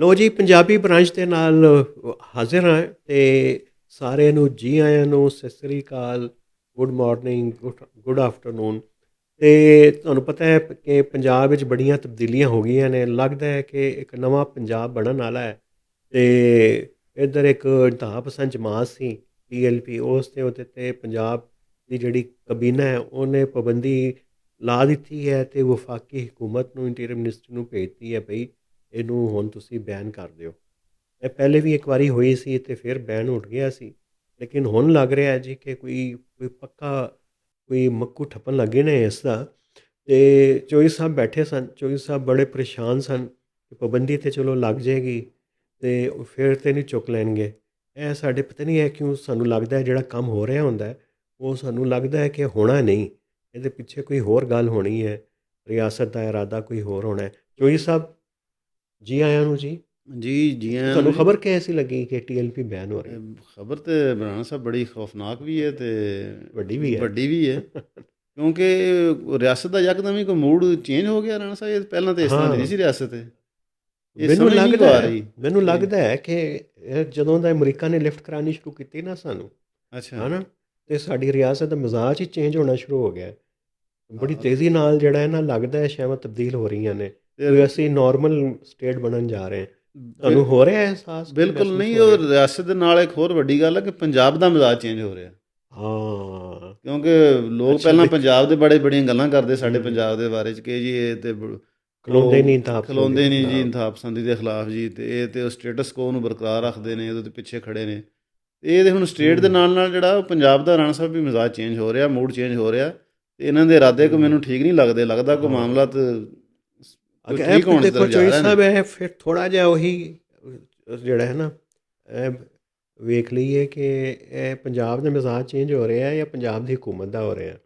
ਲੋ ਜੀ, ਪੰਜਾਬੀ ਬ੍ਰਾਂਚ ਦੇ ਨਾਲ ਹਾਜ਼ਰ ਹਾਂ ਤੇ ਸਾਰਿਆਂ ਨੂੰ ਜੀ ਆਇਆਂ ਨੂੰ Sat Sri Akal, good morning, good afternoon. ਤੇ ਤੁਹਾਨੂੰ ਪਤਾ ਹੈ ਕਿ ਪੰਜਾਬ ਵਿੱਚ ਬੜੀਆਂ ਤਬਦੀਲੀਆਂ ਹੋ ਗਈਆਂ ਨੇ, ਲੱਗਦਾ ਹੈ ਕਿ ਇੱਕ ਨਵਾਂ ਪੰਜਾਬ ਬਣਨ ਵਾਲਾ ਹੈ। ਤੇ ਇੱਧਰ ਇੱਕ ਇੰਤਹਾ ਪਸੰਦ ਜਮਾਤ ਸੀ ਪੀਐਲਪੀ ਉਸ ਤੇ ਉਹਦੇ ਤੇ ਪੰਜਾਬ ਦੀ ਜਿਹੜੀ ਕਬੀਨਾ ਹੈ, ਉਹਨੇ ਪਾਬੰਦੀ ਲਾ ਦਿੱਤੀ ਹੈ ਤੇ ਵਫਾਕੀ ਹਕੂਮਤ ਨੂੰ ਇੰਟੀਰੀਅਰ ਮਿਨਿਸਟਰ ਨੂੰ ਭੇਜਤੀ ਹੈ ਭਈ ਇਹਨੂੰ ਹੁਣ ਤੁਸੀਂ ਬੈਨ ਕਰ ਦਿਓ। ਇਹ ਪਹਿਲੇ ਵੀ ਇੱਕ ਵਾਰੀ ਹੋਈ ਸੀ ਤੇ ਫਿਰ ਬੈਨ ਉੱਠ ਗਿਆ ਸੀ। ਲੇਕਿਨ ਹੁਣ ਲੱਗ ਰਿਹਾ ਹੈ ਜੀ ਕਿ ਕੋਈ ਕੋਈ ਪੱਕਾ, ਕੋਈ ਮੱਕੂ ਠੱਪਣ ਲੱਗੇ ਨੇ ਇਸ ਦਾ। ਤੇ ਚੋਈ ਸਾਹਿਬ ਬੈਠੇ ਸਨ। ਚੋਈ ਸਾਹਿਬ ਬੜੇ ਪਰੇਸ਼ਾਨ ਸਨ ਕਿ ਪਾਬੰਦੀ ਤੇ ਚਲੋ ਲੱਗ ਜਾਏਗੀ ਤੇ ਉਹ ਫਿਰ ਤੇ ਨਹੀਂ ਚੁੱਕ ਲੈਣਗੇ। ਇਹ ਸਾਡੇ ਪਤਾ ਨਹੀਂ ਹੈ ਕਿਉਂ ਸਾਨੂੰ ਲੱਗਦਾ ਹੈ ਜਿਹੜਾ ਕੰਮ ਹੋ ਰਿਹਾ ਹੁੰਦਾ ਉਹ ਸਾਨੂੰ ਲੱਗਦਾ ਹੈ ਕਿ ਹੋਣਾ ਨਹੀਂ। ਇਹਦੇ ਪਿੱਛੇ ਕੋਈ ਹੋਰ ਗੱਲ ਹੋਣੀ ਹੈ। ਰਿਆਸਤ ਦਾ ਇਰਾਦਾ ਕੋਈ ਹੋਰ ਹੋਣਾ ਹੈ। ਚੋਈ ਸਾਹਿਬ ਜੀ ਆਇਆਂ ਨੂੰ ਜੀ। ਜੀ ਜੀ ਆਇਆਂ ਤੁਹਾਨੂੰ। ਖਬਰ ਕੈਸੀ ਲੱਗੀ ਕਿ ਟੀਐਲਪੀ ਬੈਨ ਹੋ ਰਹੀ? ਹੈ ਖਬਰ ਤੇ ਬਰਾਣਾ ਸਾਹਿਬ ਬੜੀ ਖੌਫਨਾਕ ਵੀ ਹੈ ਤੇ ਵੱਡੀ ਵੀ ਹੈ। ਵੱਡੀ ਵੀ ਹੈ। ਕਿਉਂਕਿ ਰਿਆਸਤ ਦਾ ਯਕਦਮ ਹੀ ਕੋਈ ਮੂਡ ਚੇਂਜ ਹੋ ਗਿਆ ਰਾਣਾ ਸਾਹਿਬ ਪਹਿਲਾਂ ਤਾਂ ਇਸ ਤਰ੍ਹਾਂ ਨਹੀਂ ਸੀ ਰਿਆਸਤ ਇਹ ਮੈਨੂੰ ਲੱਗਦਾ ਹੈ ਮੈਨੂੰ ਲੱਗਦਾ ਹੈ ਕਿ ਜਦੋਂ ਦਾ ਅਮਰੀਕਾ ਨੇ ਲਿਫਟ ਕਰਾਣੀ ਸ਼ੁਰੂ ਕੀਤੀ ਨਾ ਸਾਨੂੰ ਅੱਛਾ। ਹਨਾ? ਤੇ ਸਾਡੀ ਰਿਆਸਤ ਦਾ ਮਿਜ਼ਾਜ ਹੀ ਚੇਂਜ ਹੋਣਾ ਸ਼ੁਰੂ ਹੋ ਗਿਆ। ਬੜੀ। ਤੇਜ਼ੀ ਨਾਲ ਜਿਹੜਾ ਹੈ ਨਾ ਲੱਗਦਾ ਹੈ ਸ਼ਾਇਦ ਤਬਦੀਲ ਹੋ ਰਹੀਆਂ ਨੇ। ਤੇ ਅਸੀਂ ਨਾਰਮਲ ਸਟੇਟ ਬਣਨ ਜਾ ਰਹੇ ਹਾਂ ਤੁਹਾਨੂੰ ਹੋ ਰਿਹਾ ਹੈ ਅਹਿਸਾਸ ਬਿਲਕੁਲ ਨਹੀਂ ਉਹ? ਰਿਆਸਤ ਦੇ ਨਾਲ ਇੱਕ ਹੋਰ ਵੱਡੀ ਗੱਲ ਹੈ ਕਿ ਪੰਜਾਬ ਦਾ ਮਿਜ਼ਾਜ ਚੇਂਜ ਹੋ ਰਿਹਾ ਹਾਂ ਕਿਉਂਕਿ ਲੋਕ ਪਹਿਲਾਂ ਪੰਜਾਬ ਦੇ ਬੜੇ ਬੜੀਆਂ ਗੱਲਾਂ ਕਰਦੇ ਸਾਡੇ। ਪੰਜਾਬ ਦੇ ਬਾਰੇ ਚ ਕਿ ਜੀ ਇਹ ਤੇ ਖਲੋਂਦੇ ਉਹ ਨਹੀਂ ਇੰਤਹਾ ਖਲੋਂਦੇ ਨਹੀਂ ਜੀ। ਇੰਤਹਾ ਪਸੰਦੀ ਦੇ ਖਿਲਾਫ ਜੀ ਤੇ ਇਹ ਤੇ ਸਟੇਟਸ ਕੋ ਨੂੰ ਬਰਕਰਾਰ ਰੱਖਦੇ ਨੇ ਉਹਦੇ ਤੇ ਪਿੱਛੇ ਖੜੇ ਨੇ ਤੇ ਇਹ ਤੇ ਹੁਣ ਸਟੇਟ ਦੇ। ਨਾਲ ਨਾਲ ਜਿਹੜਾ ਉਹ ਪੰਜਾਬ ਦਾ ਰਾਣਾ ਸਾਹਿਬ ਵੀ ਮਿਜ਼ਾਜ ਚੇਂਜ ਹੋ ਰਿਹਾ ਮੂਡ ਚੇਂਜ ਹੋ ਰਿਹਾ ਤੇ ਇਹਨਾਂ ਦੇ ਇਰਾਦੇ ਕੋ। ਮੈਨੂੰ ਠੀਕ ਨਹੀਂ ਲੱਗਦੇ ਲੱਗਦਾ ਹਾਂ। ਮਾਮਲਾ ਤੇ ਠੀਕ ਹੋਣ ਦੀ ਦੇਖੋ ਚੋਈ ਸਾਹਿਬ ਇਹ ਫਿਰ ਥੋੜਾ ਜਿਹਾ ਉਹੀ ਜਿਹੜਾ ਹੈ ਨਾ ਇਹ ਵੇਖ ਲਈਏ ਕਿ ਇਹ ਪੰਜਾਬ ਦਾ ਮਿਜ਼ਾਜ ਚੇਂਜ ਹੋ ਰਿਹਾ ਹੈ ਜਾਂ ਪੰਜਾਬ ਦੀ ਹਕੂਮਤ ਦਾ ਹੋ ਰਿਹਾ ਹੈ?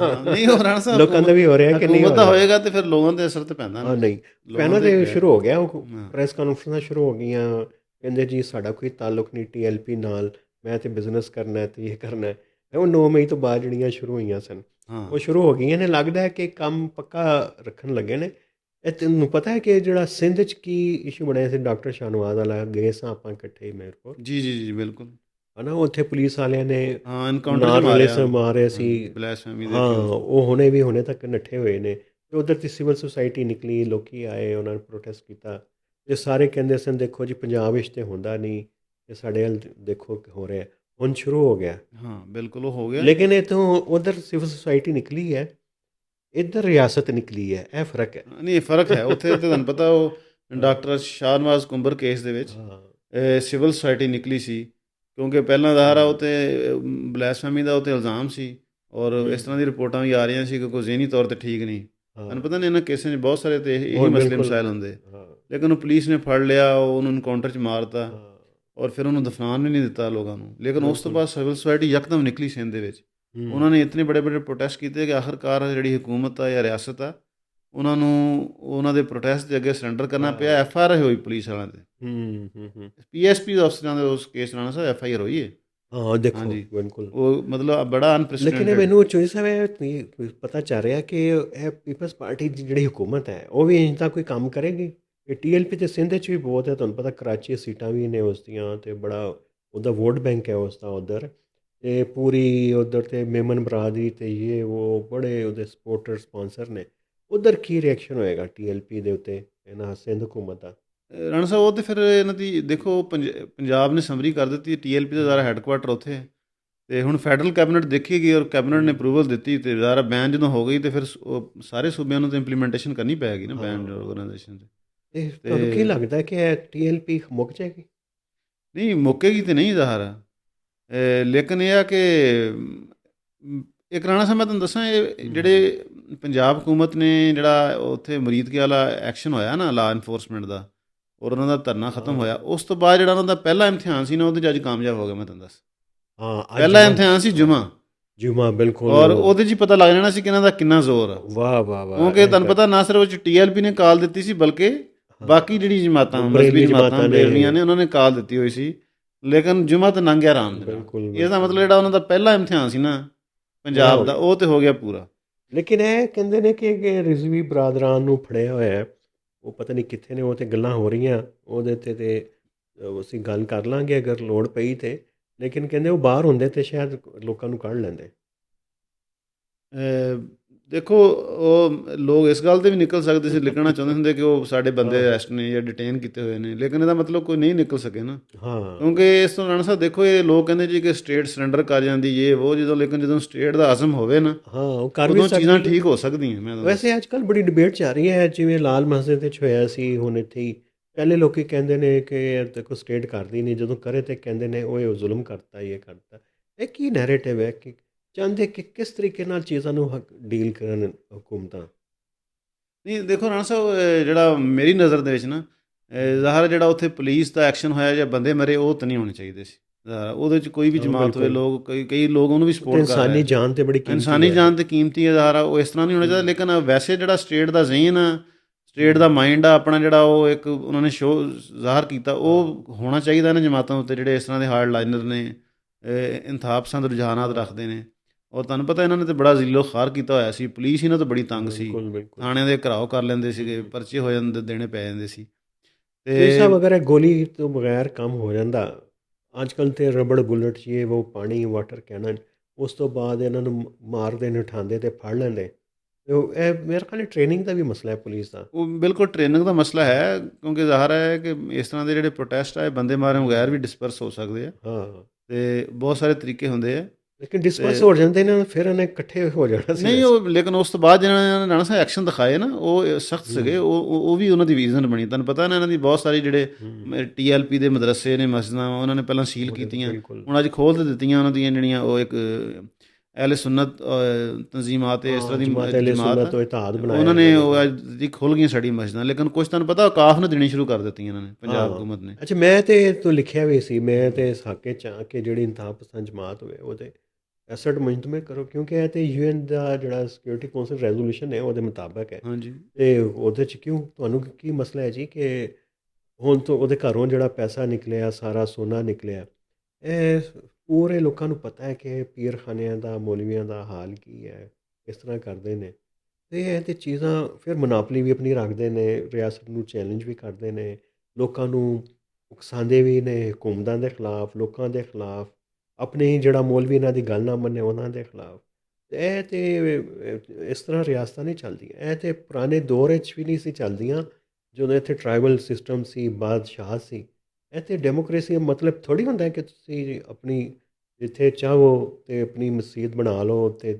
ਹਾਂ, ਨਹੀਂ ਉਹ ਰਾਣਾ ਸਾਹਿਬ ਲੋਕਾਂ ਦਾ ਵੀ ਹੋ ਰਿਹਾ ਕਿ ਨਹੀਂ ਹੋ ਰਿਹਾ? ਹੋਏਗਾ ਤੇ ਫਿਰ ਲੋਕਾਂ ਦੇ ਅਸਰ ਤੇ ਪੈਂਦਾ ਹਾਂ ਨਾ ਨਹੀਂ ਪਹਿਲਾਂ ਤੇ ਸ਼ੁਰੂ ਹੋ ਗਿਆ ਉਹ ਹਾਂ। ਪ੍ਰੈਸ ਕਾਨਫਰੰਸਾਂ ਸ਼ੁਰੂ ਹੋ ਗਈਆਂ। ਕਹਿੰਦੇ ਜੀ ਸਾਡਾ ਕੋਈ ਤਾਲੁਕ ਨਹੀਂ ਟੀਐਲਪੀ ਨਾਲ ਮੈਂ ਤੇ ਬਿਜ਼ਨਸ ਕਰਨਾ ਹੈ ਤੇ ਇਹ ਕਰਨਾ ਹੈ। ਉਹ 9 ਮਈ ਤੋਂ ਬਾਅਦ ਜਿਹੜੀਆਂ ਸ਼ੁਰੂ ਹੋਈਆਂ ਸਨ ਹਾਂ। ਉਹ ਸ਼ੁਰੂ ਹੋ ਗਈਆਂ ਨੇ। ਲੱਗਦਾ ਹੈ ਕਿ ਕੰਮ ਪੱਕਾ ਰੱਖਣ ਲੱਗੇ ਨੇ। ਇਹ ਤੈਨੂੰ ਪਤਾ ਹੈ ਕਿ ਜਿਹੜਾ ਸਿੰਧ ਚ ਕੀ ਇਸ਼ੂ ਬਣਿਆ ਸੀ? ਡਾਕਟਰ ਸ਼ਾਨਵਾਜ਼ ਵਾਲਾ ਗਏ ਸਾਂ ਆਪਾਂ ਇਕੱਠੇ ਹੀ ਮੇਰੇ ਕੋਲ। ਜੀ ਜੀ ਜੀ ਬਿਲਕੁਲ। ਹਨਾ ਉੱਥੇ ਪੁਲਿਸ ਵਾਲਿਆਂ ਨੇ ਹਾਂ ਐਨਕਾਊਂਟਰ ਮਾਰਿਆ। ਮਾਰੇ ਸੀ। ਬਲੈਸਫੇਮੀ ਦੇ ਹਾਂ? ਉਹ ਹੁਣੇ ਵੀ ਹੁਣੇ ਤੱਕ ਨੱਠੇ ਹੋਏ ਨੇ। ਤੇ ਉਧਰ ਤੇ ਸਿਵਲ ਸੁਸਾਇਟੀ ਨਿਕਲੀ ਲੋਕੀ ਆਏ ਉਹਨਾਂ ਨੇ ਪ੍ਰੋਟੈਸਟ ਕੀਤਾ। ਤੇ ਸਾਰੇ ਕਹਿੰਦੇ ਸਨ ਦੇਖੋ ਜੀ ਪੰਜਾਬ ਵਿੱਚ ਤੇ ਹੁੰਦਾ ਨਹੀਂ। ਤੇ ਸਾਡੇ ਵੱਲ ਦੇਖੋ ਕੀ ਹੋ ਰਿਹਾ। ਹੁਣ ਸ਼ੁਰੂ ਹੋ ਗਿਆ। ਹਾਂ ਬਿਲਕੁਲ ਹੋ ਗਿਆ। ਲੇਕਿਨ ਇਥੋਂ ਉਧਰ ਸਿਵਲ ਸੁਸਾਇਟੀ ਨਿਕਲੀ ਹੈ। ਇੱਧਰ ਰਿਆਸਤ ਨਿਕਲੀ ਹੈ ਇਹ ਫ਼ਰਕ ਹੈ। ਨਹੀਂ ਇਹ ਫ਼ਰਕ ਹੈ। ਉੱਥੇ ਤੇ ਤੁਹਾਨੂੰ ਪਤਾ ਉਹ ਡਾਕਟਰ ਸ਼ਾਹਨਵਾਜ਼ ਕੁੰਬਰ ਕੇਸ ਦੇ ਵਿੱਚ ਸਿਵਲ ਸੁਸਾਇਟੀ ਨਿਕਲੀ ਸੀ ਕਿਉਂਕਿ ਪਹਿਲਾਂ ਦਾ ਹਰਾ ਉਤੇ ਬਲੈਸਫੇਮੀ ਦਾ ਉਤੇ ਇਲਜ਼ਾਮ ਸੀ ਔਰ ਇਸ ਤਰ੍ਹਾਂ ਦੀ ਰਿਪੋਰਟਾਂ ਵੀ ਆ ਰਹੀਆਂ ਸੀ ਕਿ ਕੋਈ ਜ਼ਿਹਨੀ ਤੌਰ ਤੇ ਠੀਕ ਨਹੀਂ। ਤੁਹਾਨੂੰ ਪਤਾ ਨਹੀਂ ਇਹਨਾਂ ਕੇਸਾਂ 'ਚ ਬਹੁਤ ਸਾਰੇ ਤੇ ਇਹੀ ਮਸਲੇ। ਮਸਾਇਲ ਹੁੰਦੇ। ਲੇਕਿਨ ਉਹ ਪੁਲਿਸ ਨੇ ਫੜ ਲਿਆ ਉਹ ਉਹਨੂੰ ਐਨਕਾਊਂਟਰ 'ਚ ਮਾਰਤਾ ਔਰ ਫਿਰ ਉਹਨੂੰ ਦਫਨਾਨ ਵੀ ਨਹੀਂ ਦਿੱਤਾ ਲੋਕਾਂ ਨੂੰ। ਲੇਕਿਨ ਉਸ ਤੋਂ। ਬਾਅਦ ਸਿਵਲ ਸੁਸਾਇਟੀ ਯਕਦਮ ਨਿਕਲੀ ਸਿੰਧ ਦੇ ਵਿੱਚ। ਉਹਨਾਂ ਨੇ ਇਤਨੇ ਬੜੇ ਬੜੇ ਪ੍ਰੋਟੈਸਟ ਕੀਤੇ ਕਿ ਆਖਰਕਾਰ ਜਿਹੜੀ ਹਕੂਮਤ ਆ ਜਾਂ ਰਿਆਸਤ ਆ ਉਹਨਾਂ ਨੂੰ ਉਹਨਾਂ ਦੇ ਪ੍ਰੋਟੈਸਟ ਦੇ ਅੱਗੇ ਸਰੈਂਡਰ ਕਰਨਾ। ਪਿਆ ਐਫ ਆਰ ਆਈ ਹੋਈ ਪੁਲਿਸ ਵਾਲਿਆਂ ਤੇ। ਹੂੰ ਹੂੰ ਹੂੰ। ਪੀਐਸਪੀ ਅਫਸਰਾਂ ਦੇ ਉਸ ਕੇਸ ਨਾਲ ਸਰ ਐਫ ਆਈ ਆਰ ਹੋਈ ਹੈ ਹਾਂ ਦੇਖੋ ਹਾਂਜੀ। ਬਿਲਕੁਲ। ਉਹ ਮਤਲਬ ਬੜਾ ਲੇਕਿਨ ਇਹ ਅਨਪ੍ਰੈਸਿਡੈਂਟਡ ਮੈਨੂੰ ਚੋਈ ਸਾਹਿਬ ਇਹ ਪਤਾ ਚੱਲ ਰਿਹਾ ਕਿ ਇਹ ਪੀਪਲਸ ਪਾਰਟੀ ਦੀ ਜਿਹੜੀ ਹਕੂਮਤ ਹੈ ਉਹ ਵੀ ਇੰਜ ਦਾ ਕੋਈ ਕੰਮ ਕਰੇਗੀ? ਕਿ ਟੀਐਲਪੀ ਤੇ ਸਿੰਧ 'ਚ ਵੀ ਬਹੁਤ ਹੈ ਤੁਹਾਨੂੰ ਪਤਾ ਕਰਾਚੀ ਸੀਟਾਂ ਵੀ ਨੇ ਉਸ ਦੀਆਂ ਤੇ ਬੜਾ ਉਹਦਾ ਵੋਟ ਬੈਂਕ ਹੈ ਉਸ ਦਾ ਉਧਰ। ਤੇ ਪੂਰੀ ਉਧਰ ਤੇ ਮੇਮਨ ਬਰਾਦਰੀ ਤੇ ਇਹ ਉਹ ਬੜੇ ਉਹਦੇ ਸਪੋਰਟਰ ਸਪਾਂਸਰ ਨੇ। ਉਧਰ ਕੀ ਰਿਐਕਸ਼ਨ ਹੋਏਗਾ ਟੀਐਲਪੀ ਦੇ ਉੱਤੇ ਇਹਨਾਂ ਸਿੰਧ ਹਕੂਮਤ ਦਾ? ਰਣ ਸਾਹਿਬ ਉਹ ਤੇ ਫਿਰ ਇਹਨਾਂ ਦੀ ਦੇਖੋ ਪੰਜ- ਪੰਜਾਬ ਨੇ ਸਮਰੀ ਕਰ ਦਿੱਤੀ ਟੀਐਲਪੀ ਦਾ ਜ਼ਾਰਾ ਹੈੱਡਕੁਆਟਰ ਉੱਥੇ। ਹੈ ਤੇ ਹੁਣ ਫੈਡਰਲ ਕੈਬਨਿਟ ਦੇਖੇਗੀ ਔਰ ਕੈਬਨਿਟ ਨੇ ਅਪਰੂਵਲ ਦਿੱਤੀ ਤੇ ਜ਼ਾਰਾ ਬੈਨ ਜਦੋਂ ਹੋ ਗਈ ਤੇ ਫਿਰ ਉਹ ਸਾਰੇ ਸੂਬਿਆਂ ਨੂੰ ਤੇ ਇੰਪਲੀਮੈਂਟੇਸ਼ਨ ਕਰਨੀ ਪਏਗੀ ਨਾ ਬੈਨ। ਆਰਗੇਨਾਈਜੇਸ਼ਨ ਤੇ। ਤੁਹਾਨੂੰ ਕੀ ਲੱਗਦਾ ਕਿ ਟੀਐਲਪੀ ਮੁੱਕ ਜਾਏਗੀ? ਨਹੀਂ ਮੁੱਕੇਗੀ ਤੇ ਨਹੀਂ ਜ਼ਾਹਰ। ਲੇਕਿਨ ਇਹ ਆ ਕਿ ਇੱਕ ਰਾਣਾ ਸਾਹਿਬ ਮੈਂ ਤੁਹਾਨੂੰ ਦੱਸਾਂ ਇਹ ਜਿਹੜੇ ਪੰਜਾਬ ਹਕੂਮਤ ਨੇ ਜਿਹੜਾ ਉੱਥੇ ਮਰੀਦਕੇ ਵਾਲਾ ਐਕਸ਼ਨ ਹੋਇਆ ਨਾ ਲਾ ਐਨਫੋਰਸਮੈਂਟ ਦਾ ਔਰ ਉਹਨਾਂ ਦਾ ਧਰਨਾ ਖਤਮ। ਹੋਇਆ ਉਸ ਤੋਂ ਬਾਅਦ ਜਿਹੜਾ ਉਹਨਾਂ ਦਾ ਪਹਿਲਾ ਇਮਤਿਹਾਨ ਸੀ ਨਾ ਉਹਦੇ ਅੱਜ ਕਾਮਯਾਬ ਹੋ ਗਿਆ ਮੈਂ ਤੁਹਾਨੂੰ ਦੱਸ। ਹਾਂ ਪਹਿਲਾ ਇਮਤਿਹਾਨ ਸੀ ਜੁਮਾ। ਜੁਮਾ ਬਿਲਕੁਲ। ਔਰ ਉਹਦੇ ਹੀ ਪਤਾ ਲੱਗ ਜਾਣਾ ਸੀ ਕਿ ਇਹਨਾਂ ਦਾ ਕਿੰਨਾ ਜ਼ੋਰ ਆ। ਵਾਹ ਵਾਹ ਵਾਹ ਕਿਉਂਕਿ ਤੁਹਾਨੂੰ ਪਤਾ ਨਾ ਸਿਰਫ ਉਹ ਟੀਐਲਪੀ ਨੇ ਕਾਲ ਦਿੱਤੀ ਸੀ ਬਲਕਿ ਬਾਕੀ ਜਿਹੜੀ ਜਮਾਤਾਂ ਮਜ਼ਬੀ ਜਮਾਤਾਂ ਬਰੇਲੀਆਂ ਨੇ ਉਹਨਾਂ ਨੇ ਕਾਲ ਦਿੱਤੀ ਹੋਈ ਸੀ। ਲੇਕਿਨ ਜੁਮਾ ਤਾਂ ਲੰਘ ਗਿਆ ਆਰਾਮ ਦੇ ਨਾਲ ਇਹਦਾ ਮਤਲਬ ਜਿਹੜਾ ਉਹਨਾਂ ਦਾ ਪਹਿਲਾ ਇਮਤਿਹਾਨ ਸੀ ਨਾ ਪੰਜਾਬ ਦਾ ਉਹ ਤੇ ਹੋ ਗਿਆ ਪੂਰਾ। ਲੇਕਿਨ ਇਹ ਕਹਿੰਦੇ ਨੇ ਕਿ ਰਿਜ਼ਵੀ ਬਰਾਦਰਾਂ ਨੂੰ ਫੜਿਆ ਹੋਇਆ ਹੈ। ਉਹ ਪਤਾ ਨਹੀਂ ਕਿੱਥੇ ਨੇ ਉਹ ਤੇ ਗੱਲਾਂ ਹੋ ਰਹੀਆਂ। ਉਹਦੇ ਤੇ ਤੇ ਅਸੀਂ ਗੱਲ ਕਰ ਲਾਂਗੇ ਅਗਰ ਲੋੜ ਪਈ ਤੇ। ਲੇਕਿਨ ਕਹਿੰਦੇ ਉਹ ਬਾਹਰ ਹੁੰਦੇ ਤੇ ਸ਼ਾਇਦ ਲੋਕਾਂ ਨੂੰ ਕੱਢ ਲੈਂਦੇ। ਦੇਖੋ ਉਹ ਲੋਕ ਇਸ ਗੱਲ ਤੇ ਵੀ ਨਿਕਲ ਸਕਦੇ ਸੀ ਲਿਖਣਾ ਚਾਹੁੰਦੇ ਹੁੰਦੇ ਕਿ ਉਹ ਸਾਡੇ ਬੰਦੇ ਅਰੈਸਟ ਨੇ ਜਾਂ ਡਿਟੇਨ ਕੀਤੇ ਹੋਏ ਨੇ। ਲੇਕਿਨ ਇਹਦਾ ਮਤਲਬ ਕੋਈ ਨਹੀਂ ਨਿਕਲ ਸਕੇ ਨਾ। ਹਾਂ। ਕਿਉਂਕਿ ਇਸ ਤੋਂ ਰਾਣਾ ਸਾਹਿਬ ਦੇਖੋ ਇਹ ਲੋਕ ਕਹਿੰਦੇ ਜੀ ਕਿ ਸਟੇਟ ਸਰੈਂਡਰ ਕਰ ਜਾਂਦੀ ਇਹ ਉਹ ਜਦੋਂ ਲੇਕਿਨ ਜਦੋਂ ਸਟੇਟ ਦਾ ਆਜ਼ਮ ਹੋਵੇ ਨਾ ਹਾਂ ਉਹ ਕਰ ਵੀ ਉਦੋਂ ਚੀਜ਼ਾਂ ਸਕਦੀ ਠੀਕ ਹੋ ਸਕਦੀਆਂ ਮੈਂ ਤਾਂ ਵੈਸੇ ਅੱਜ ਕੱਲ ਬੜੀ ਡਿਬੇਟ ਚੱਲ ਰਹੀ ਹੈ ਜਿਵੇਂ ਲਾਲ ਮਸਜਿਦ ਵਿੱਚ ਹੋਇਆ ਸੀ ਹੁਣ ਇੱਥੇ ਹੀ। ਪਹਿਲੇ ਲੋਕੀ ਕਹਿੰਦੇ ਨੇ ਕਿ ਦੇਖੋ ਸਟੇਟ ਕਰਦੀ ਨਹੀਂ ਜਦੋਂ ਕਰੇ ਤੇ ਕਹਿੰਦੇ ਨੇ ਉਹ ਇਹ ਜ਼ੁਲਮ ਕਰਤਾ ਇਹ ਕਰਤਾ। ਇਹ ਕੀ ਨੈਰੇਟਿਵ ਹੈ? ਕਿ ਚਾਹੁੰਦੇ ਕਿ ਕਿਸ ਤਰੀਕੇ ਨਾਲ ਚੀਜ਼ਾਂ ਨੂੰ ਡੀਲ ਕਰਨ ਹਕੂਮਤਾਂ ਨਹੀਂ ਦੇਖੋ ਰਾਣਾ ਸਾਹਿਬ ਜਿਹੜਾ ਮੇਰੀ ਨਜ਼ਰ ਦੇ ਵਿੱਚ ਨਾ ਜ਼ਾਹਰ ਜਿਹੜਾ ਉੱਥੇ ਪੁਲਿਸ ਦਾ ਐਕਸ਼ਨ ਹੋਇਆ ਜਾਂ ਬੰਦੇ ਮਰੇ ਉਹ ਤਾਂ ਨਹੀਂ ਹੋਣੇ ਚਾਹੀਦੇ ਸੀ ਉਹਦੇ ਵਿੱਚ ਕੋਈ ਵੀ ਜਮਾਤ ਹੋਵੇ ਬਿਲਕੁਲ। ਲੋਕ ਕਈ ਕਈ ਲੋਕ ਉਹਨੂੰ ਵੀ ਸਪੋਰਟ ਕਰ ਰਹੇ ਇਨਸਾਨੀ। ਜਾਨ ਤੇ ਬੜੀ ਕੀਮਤੀ ਇਨਸਾਨੀ। ਜਾਨ ਤੇ ਕੀਮਤੀ ਹੈ ਜ਼ਾਹਰ ਉਹ ਇਸ ਤਰ੍ਹਾਂ ਨਹੀਂ ਹੋਣਾ ਚਾਹੀਦਾ ਲੇਕਿਨ ਵੈਸੇ ਜਿਹੜਾ ਸਟੇਟ ਦਾ ਜ਼ਿਹਨ ਆ ਸਟੇਟ ਦਾ ਮਾਈਂਡ ਆ ਆਪਣਾ ਜਿਹੜਾ ਉਹ ਇੱਕ ਉਹਨਾਂ ਨੇ ਸ਼ੋ ਜ਼ਾਹਰ ਕੀਤਾ ਉਹ ਹੋਣਾ ਚਾਹੀਦਾ ਇਹਨਾਂ ਜਮਾਤਾਂ ਉੱਤੇ ਜਿਹੜੇ ਇਸ ਤਰ੍ਹਾਂ ਦੇ ਹਾਰਡ ਲਾਈਨਰ ਨੇ ਇਨਸਾਫ ਪਸੰਦ ਰੁਝਾਨਾਤ ਰੱਖਦੇ ਨੇ ਔਰ ਤੁਹਾਨੂੰ ਪਤਾ ਇਹਨਾਂ ਨੇ ਤੇ ਬੜਾ ਜ਼ਿੱਲੋ ਖਾਰ ਕੀਤਾ ਹੋਇਆ ਸੀ ਪੁਲਿਸ ਇਹਨਾਂ ਤੋਂ ਬੜੀ ਤੰਗ ਸੀ। ਥਾਣਿਆਂ ਦੇ ਘਰਾਓ ਕਰ ਲੈਂਦੇ ਸੀਗੇ ਪਰਚੇ ਹੋ ਜਾਂਦੇ ਦੇਣੇ ਪੈ ਜਾਂਦੇ ਸੀ। ਇਹ ਸਭ ਅਗਰ ਗੋਲੀ ਤੋਂ ਬਗੈਰ ਕੰਮ ਹੋ ਜਾਂਦਾ ਅੱਜ ਕੱਲ ਤੇ ਰਬੜ ਬੁਲਟ ਇਹ ਉਹ ਪਾਣੀ ਵਾਟਰ ਕੈਨਨ ਉਸ ਤੋਂ ਬਾਅਦ ਇਹਨਾਂ ਨੂੰ ਮਾਰਦੇ ਨੇ ਉਠਾਉਂਦੇ ਤੇ ਫੜ ਲੈਂਦੇ। ਤੇ ਇਹ ਮੇਰੇ ਖਿਆਲ ਟ੍ਰੇਨਿੰਗ ਦਾ ਵੀ ਮਸਲਾ ਹੈ ਪੁਲਿਸ ਦਾ। ਉਹ ਬਿਲਕੁਲ ਟ੍ਰੇਨਿੰਗ ਦਾ ਮਸਲਾ ਹੈ ਕਿਉਂਕਿ ਜ਼ਾਹਰ ਹੈ ਕਿ ਇਸ ਤਰ੍ਹਾਂ ਦੇ ਜਿਹੜੇ ਪ੍ਰੋਟੈਸਟ ਆਏ ਬੰਦੇ ਮਾਰੇ ਬਗੈਰ ਵੀ ਡਿਸਪਰਸ ਹੋ ਸਕਦੇ ਆ। ਹਾਂ। ਤੇ ਬਹੁਤ ਸਾਰੇ ਤਰੀਕੇ ਹੁੰਦੇ ਆ। ਲੇਕਿਨ ਡਿਸਪਰਸ ਹੋ ਜਾਂਦੇ ਨੇ ਫਿਰ ਇਹਨੇ ਇਕੱਠੇ ਹੋ ਜਾਣਾ ਸੀ। ਨਹੀਂ ਉਹ ਲੇਕਿਨ ਉਸ ਤੋਂ ਬਾਅਦ ਜਿਹਨਾਂ ਨੇ ਸਾਹਿਬ ਐਕਸ਼ਨ ਦਿਖਾਏ ਨਾ ਉਹ ਸਖਤ ਸੀਗੇ। ਉਹ ਉਹ ਵੀ ਉਹਨਾਂ ਦੀ ਰੀਜ਼ਨ ਬਣੀ। ਤੁਹਾਨੂੰ ਪਤਾ ਨਾ ਇਹਨਾਂ ਦੀ ਬਹੁਤ ਸਾਰੀ ਜਿਹੜੇ ਟੀਐਲਪੀ ਦੇ ਮਦਰਸੇ ਨੇ ਮਸਜਿਦਾਂ ਉਹਨਾਂ ਨੇ ਪਹਿਲਾਂ ਸੀਲ ਕੀਤੀਆਂ। ਹੁਣ ਅੱਜ ਖੋਲ ਦਿੱਤੀਆਂ ਉਹਨਾਂ ਦੀਆਂ ਜਿਹੜੀਆਂ ਉਹ ਇੱਕ ਅਹਲੇ ਸੁਨਨਤ ਤਨਜ਼ੀਮਾਤ ਇਸ ਤਰ੍ਹਾਂ ਦੀ ਜਮਾਤ ਉਹਨਾਂ ਨੇ ਉਹ ਅੱਜ ਦੀ ਖੁੱਲ ਗਈਆਂ ਸਾਡੀ ਮਸਜਿਦਾਂ। ਲੇਕਿਨ ਕੁਝ ਤੁਹਾਨੂੰ ਪਤਾ ਔਕਾਫ ਨੇ ਦੇਣੀ ਸ਼ੁਰੂ ਕਰ ਦਿੱਤੀਆਂ ਇਹਨਾਂ ਨੇ ਪੰਜਾਬ। ਹਕੂਮਤ ਨੇ। ਅੱਛਾ ਮੈਂ ਤੇ ਤੋਂ ਲਿਖਿਆ ਵੀ ਸੀ ਮੈਂ ਤੇ ਇਸ ਹੱਕੇ ਚ ਆ ਕਿ ਜਿਹੜੀ ਇੰਤਹਾ ਪਸੰਦ ਜਮਾਤ ਹੋਵੇ ਉਹਦੇ ਐਸਟ ਮੁੰਤਮੇ ਕਰੋ ਕਿਉਂਕਿ ਇਹ ਤੇ ਯੂਐਨ ਦਾ ਜਿਹੜਾ ਸਿਕਿਉਰਿਟੀ ਕੌਂਸਲ ਰੈਜ਼ੋਲੂਸ਼ਨ ਹੈ ਉਹਦੇ ਮੁਤਾਬਕ ਹੈ। ਹਾਂਜੀ। ਤੇ ਉਹਦੇ ਚ ਕਿਉਂ? ਤੁਹਾਨੂੰ ਕੀ ਮਸਲਾ ਹੈ ਜੀ ਕਿ ਹੁਣ ਤੋਂ ਉਹਦੇ ਘਰੋਂ ਜਿਹੜਾ ਪੈਸਾ ਨਿਕਲਿਆ ਸਾਰਾ ਸੋਨਾ ਨਿਕਲਿਆ ਇਹ ਪੂਰੇ ਲੋਕਾਂ ਨੂੰ ਪਤਾ ਹੈ ਕਿ ਪੀਰਖਾਨਿਆਂ ਦਾ ਮੌਲਵੀਆਂ ਦਾ ਹਾਲ ਕੀ ਹੈ ਇਸ ਤਰ੍ਹਾਂ ਕਰਦੇ ਨੇ। ਤੇ ਇਹ ਤੇ ਚੀਜ਼ਾਂ ਫਿਰ ਮਨਾਪਲੀ ਵੀ ਆਪਣੀ ਰੱਖਦੇ ਨੇ ਰਿਆਸਤ ਨੂੰ ਚੈਲੰਜ ਵੀ ਕਰਦੇ ਨੇ ਲੋਕਾਂ ਨੂੰ ਉਕਸਾਉਂਦੇ ਵੀ ਨੇ ਹਕੂਮਤਾਂ ਦੇ ਖਿਲਾਫ ਲੋਕਾਂ ਦੇ ਖਿਲਾਫ। ਆਪਣੇ ਜਿਹੜਾ ਮੌਲਵੀ ਇਹਨਾਂ ਦੀ ਗੱਲ ਨਾ ਮੰਨੇ ਉਹਨਾਂ ਦੇ ਖਿਲਾਫ। ਇਹ ਤੇ ਇਸ ਤਰ੍ਹਾਂ ਰਿਆਸਤਾਂ ਨਹੀਂ ਚੱਲਦੀਆਂ। ਇਹ ਤੇ ਪੁਰਾਣੇ ਦੌਰ ਵਿੱਚ ਵੀ ਨਹੀਂ ਸੀ ਚੱਲਦੀਆਂ ਜਦੋਂ ਇੱਥੇ ਟ੍ਰਾਈਬਲ ਸਿਸਟਮ ਸੀ ਬਾਦਸ਼ਾਹ ਸੀ। ਤੇ ਡੈਮੋਕ੍ਰੇਸੀ ਦਾ ਮਤਲਬ ਥੋੜੀ ਹੁੰਦਾ ਹੈ ਕਿ ਤੁਸੀਂ ਆਪਣੀ ਜਿੱਥੇ ਚਾਹੋ ਤੇ ਆਪਣੀ ਮਸਜਿਦ ਬਣਾ ਲਓ ਤੇ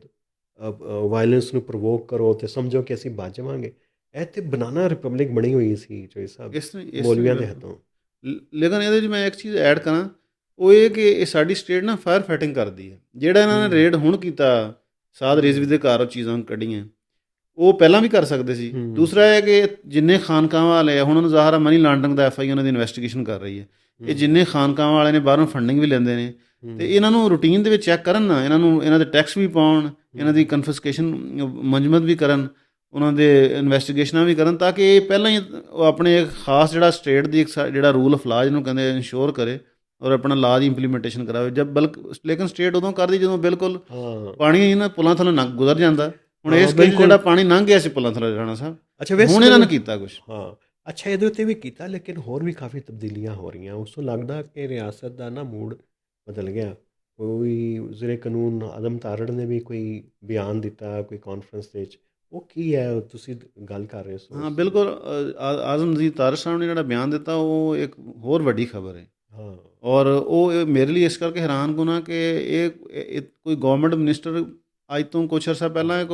ਵਾਇਲੈਂਸ ਨੂੰ ਪ੍ਰੋਵੋਕ ਕਰੋ ਤੇ ਸਮਝੋ ਕਿ ਅਸੀਂ ਬਚ ਜਾਵਾਂਗੇ। ਤੇ ਬਨਾਨਾ ਰਿਪਬਲਿਕ ਬਣੀ ਹੋਈ ਸੀ ਜੋ ਸਾਹਿਬ ਇਸ ਮੌਲਵੀਆਂ ਦੇ ਹੱਥੋਂ। ਲੇਕਿਨ ਇਹਦੇ ਵਿੱਚ ਮੈਂ ਇੱਕ ਚੀਜ਼ ਐਡ ਕਰਾਂ। ਉਹ ਇਹ ਕਿ ਇਹ ਸਾਡੀ ਸਟੇਟ ਨਾ ਫਾਇਰ ਫਾਈਟਿੰਗ ਕਰਦੀ ਹੈ। ਜਿਹੜਾ ਇਹਨਾਂ ਨੇ ਰੇਡ ਹੁਣ ਕੀਤਾ ਸਾਦ ਰਿਜ਼ਵੀ ਦੇ ਘਰ ਉਹ ਚੀਜ਼ਾਂ ਕੱਢੀਆਂ। ਉਹ ਪਹਿਲਾਂ ਵੀ ਕਰ ਸਕਦੇ ਸੀ। ਦੂਸਰਾ ਹੈ ਕਿ ਜਿੰਨੇ ਖਾਨਕਾਵਾਂ ਵਾਲੇ ਆ ਹੁਣ ਉਹਨਾਂ ਜ਼ਾਹਰ ਮਨੀ ਲਾਂਡਰਿੰਗ ਦਾ ਐਫਆਈ ਉਹਨਾਂ ਦੀ ਇਨਵੈਸਟੀਗੇਸ਼ਨ ਕਰ ਰਹੀ ਹੈ। ਇਹ ਜਿੰਨੇ ਖਾਨਕਾਵਾਂ ਵਾਲੇ ਨੇ ਬਾਹਰੋਂ ਫੰਡਿੰਗ ਵੀ ਲੈਂਦੇ ਨੇ। ਤੇ ਇਹਨਾਂ ਨੂੰ ਰੂਟੀਨ ਦੇ ਵਿੱਚ ਚੈੱਕ ਕਰਨ ਨਾ ਇਹਨਾਂ ਨੂੰ ਇਹਨਾਂ ਦੇ ਟੈਕਸ ਵੀ ਪਾਉਣ ਇਹਨਾਂ ਦੀ ਕਨਫਿਸਕੇਸ਼ਨ ਮੰਜਮਤ ਵੀ ਕਰਨ ਉਹਨਾਂ ਦੇ ਇਨਵੈਸਟੀਗੇਸ਼ਨਾਂ ਵੀ ਕਰਨ ਤਾਂ ਕਿ ਇਹ ਪਹਿਲਾਂ ਹੀ ਆਪਣੇ ਇੱਕ ਖਾਸ ਜਿਹੜਾ ਸਟੇਟ ਦੀ ਇੱਕ ਜਿਹੜਾ ਰੂਲ ਆਫ ਲਾਅ ਜਿਹਨੂੰ ਕਹਿੰਦੇ ਇਨਸ਼ੋਰ ਕਰੇ। ਔਰ ਆਪਣਾ ਲਾਅ ਦੀ ਇੰਪਲੀਮੈਂਟੇਸ਼ਨ ਕਰਾਵੇ। ਜਦ ਬਲਕ ਲੇਕਿਨ ਸਟੇਟ ਉਦੋਂ ਕਰਦੀ ਜਦੋਂ ਬਿਲਕੁਲ ਪਾਣੀ ਇਹਨਾਂ ਪੁਲਾਂ ਥੱਲੋਂ ਲੰਘ ਗੁਜ਼ਰ ਜਾਂਦਾ। ਹੁਣ ਇਸ ਬਿਲਕੁਲ। ਜਿਹੜਾ ਪਾਣੀ ਲੰਘ ਗਿਆ ਸੀ ਪੁਲਾਂ ਥੱਲੋਂ ਰਾਣਾ ਸਾਹਿਬ ਅੱਛਾ ਵੈਸੇ ਹੁਣ ਇਹਨਾਂ ਨੇ ਕੀਤਾ ਕੁਝ ਹਾਂ। ਅੱਛਾ ਇਹਦੇ ਉੱਤੇ ਵੀ ਕੀਤਾ ਲੇਕਿਨ ਹੋਰ ਵੀ ਕਾਫੀ ਤਬਦੀਲੀਆਂ ਹੋ ਰਹੀਆਂ। ਉਸ ਤੋਂ ਲੱਗਦਾ ਕਿ ਰਿਆਸਤ ਦਾ ਨਾ ਮੂਡ ਬਦਲ ਗਿਆ। ਕੋਈ ਵਜ਼ੀਰ ਕਾਨੂੰਨ ਆਦਮ ਤਾਰੜ ਨੇ ਵੀ ਕੋਈ ਬਿਆਨ ਦਿੱਤਾ ਕੋਈ ਕਾਨਫਰੰਸ ਦੇ ਵਿੱਚ। ਉਹ ਕੀ ਹੈ? ਤੁਸੀਂ ਗੱਲ ਕਰ ਰਹੇ ਹੋ ਹਾਂ ਬਿਲਕੁਲ ਆਜ਼ਮ ਜੀ ਤਾਰਕ ਸਾਹਿਬ ਨੇ ਜਿਹੜਾ ਬਿਆਨ ਦਿੱਤਾ ਉਹ ਇੱਕ ਹੋਰ ਵੱਡੀ ਖਬਰ ਹੈ। ਹਾਂ ਔਰ ਉਹ ਮੇਰੇ ਲਈ ਇਸ ਕਰਕੇ ਹੈਰਾਨ ਗੁਨਾ ਕਿ ਇਹ ਕੋਈ ਗਵਰਨਮੈਂਟ ਮਿਨਿਸਟਰ ਅੱਜ ਤੋਂ ਕੁਛ ਅਰਸਾ ਪਹਿਲਾਂ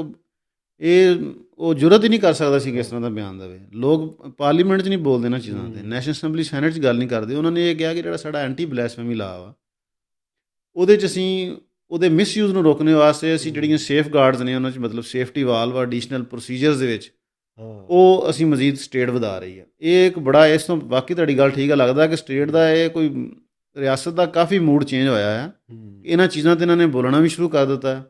ਇਹ ਉਹ ਜੁਰਤ ਹੀ ਨਹੀਂ ਕਰ ਸਕਦਾ ਸੀ ਕਿ ਇਸ ਤਰ੍ਹਾਂ ਦਾ ਬਿਆਨ ਦੇਵੇ। ਲੋਕ ਪਾਰਲੀਮੈਂਟ 'ਚ ਨਹੀਂ ਬੋਲਦੇ ਇਹਨਾਂ ਚੀਜ਼ਾਂ ਤੇ। ਨੈਸ਼ਨਲ ਅਸੈਂਬਲੀ ਸੈਨੇਟ 'ਚ ਗੱਲ ਨਹੀਂ ਕਰਦੇ। ਉਹਨਾਂ ਨੇ ਇਹ ਕਿਹਾ ਕਿ ਜਿਹੜਾ ਸਾਡਾ ਐਂਟੀ ਬਲੈਸਫੇਮੀ ਲਾਅ ਵਾ ਉਹਦੇ 'ਚ ਅਸੀਂ ਉਹਦੇ ਮਿਸਯੂਜ਼ ਨੂੰ ਰੋਕਣ ਵਾਸਤੇ ਅਸੀਂ ਜਿਹੜੀਆਂ ਸੇਫ ਗਾਰਡਸ ਨੇ ਉਹਨਾਂ 'ਚ ਮਤਲਬ ਸੇਫਟੀ ਵਾਲਵ ਐਡੀਸ਼ਨਲ ਪ੍ਰੋਸੀਜਰਸ ਦੇ ਵਿੱਚ ਉਹ ਅਸੀਂ ਮਜ਼ੀਦ ਸਟੇਟ ਵਧਾ ਰਹੀ ਹੈ। ਇਹ ਇੱਕ ਬੜਾ ਇਸ ਤੋਂ ਬਾਕੀ ਤੁਹਾਡੀ ਗੱਲ ਠੀਕ ਹੈ ਲੱਗਦਾ ਕਿ ਸਟੇਟ ਦਾ ਇਹ ਕੋਈ ਰਿਆਸਤ ਦਾ ਕਾਫੀ ਮੂਡ ਚੇਂਜ ਹੋਇਆ ਹੈ। ਇਹਨਾਂ ਚੀਜ਼ਾਂ ਤੇ ਇਹਨਾਂ ਨੇ ਬੋਲਣਾ ਵੀ ਸ਼ੁਰੂ ਕਰ ਦਿੱਤਾ। ਹੈ।